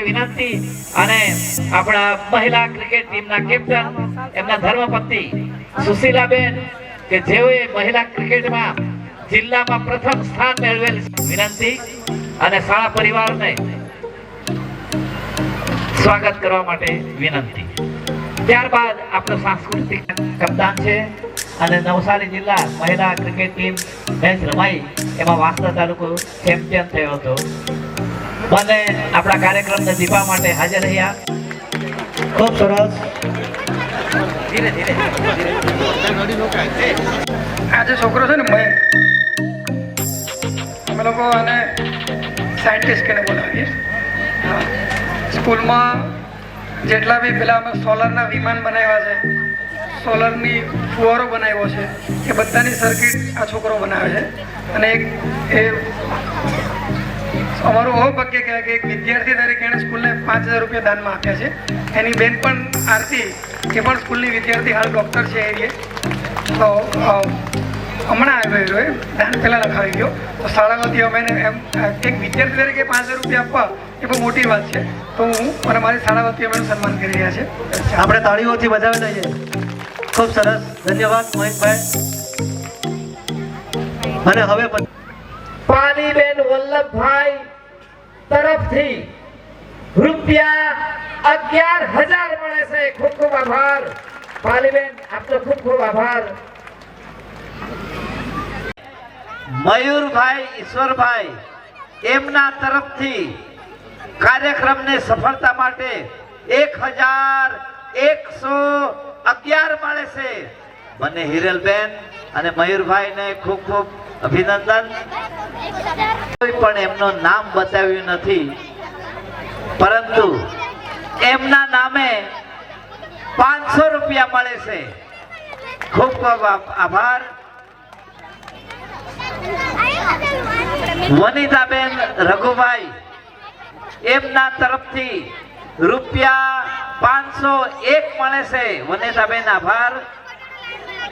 વિનંતી અને આપણા મહિલા ક્રિકેટ ટીમના કેપ્ટન, એમના ધર્મપત્ની સુશીલાબેન કે જેઓએ મહિલા ક્રિકેટમાં જિલ્લામાં પ્રથમ સ્થાન મેળવેલ વિનંતી અને શાળા પરિવારને સ્વાગત કરવા માટે વિનંતી. ત્યારબાદ આપણો સાંસ્કૃતિક કપ્તાન છે અને નવસારી જિલ્લા મહિલા ક્રિકેટ ટીમ મેચ રમાઈ. એમાં વાંસદા તાલુકો ચેમ્પિયન થયો હતો. બંને આપણા કાર્યક્રમને દીપા માટે હાજર રહ્યા. ખૂબ સરસ. આ જે છોકરો છે ને મય અમે લોકો આને સાયન્ટિસ્ટ કહીને બોલાવીએ. સ્કૂલમાં જેટલા બી પેલા અમે સોલરના વિમાન બનાવ્યા છે, સોલરની ફુવારો બનાવ્યો છે, એ બધાની સર્કિટ આ છોકરો બનાવે છે. અને એક એ અમારું અહોભાગ્ય કહેવાય કે એક વિદ્યાર્થી તરીકે એણે સ્કૂલને પાંચ હજાર રૂપિયા દાનમાં આપ્યા છે. એની બેન પણ આરતી એ પણ સ્કૂલની વિદ્યાર્થી હાલ ડૉક્ટર છે એ. તો હમણાં આવ્યો એ દાન પહેલાં લખાવી ગયો. તો શાળામાંથી અમે એમ એક વિદ્યાર્થી તરીકે પાંચ હજાર રૂપિયા આપવા એ બહુ મોટી વાત છે. તો હું અને મારી શાળામાંથી અમે સન્માન કરી રહ્યા છે. આપણે તાળીઓથી બજાવી લઈએ. ખૂબ સરસ. ધન્યવાદ મોહિતભાઈ અને હવે પાલીબેન વલ્લભભાઈ તરફથી રૂપિયા અગિયાર હજાર મળે છે. ખૂબ ખૂબ આભાર. પાલીબેન, આપનો ખૂબ ખૂબ આભાર. મયુરભાઈ, ઈશ્વરભાઈ, એમના તરફથી કાર્યક્રમને સફળતા માટે એક હજાર એકસો અગિયાર મળે છે. મને હિરલબેન અને મયુરભાઈને ખૂબ ખૂબ અભિનંદન. કોઈ પણ એમનું નામ બતાવ્યું નથી. પરંતુ એમના નામે પાંચસો રૂપિયા મળે છે. ખૂબ ખૂબ આભાર. વનિતાબેન રઘુભાઈ, એમના તરફથી રૂપિયા પાંચસો એક મળે છે. વનિતાબેન, આભાર.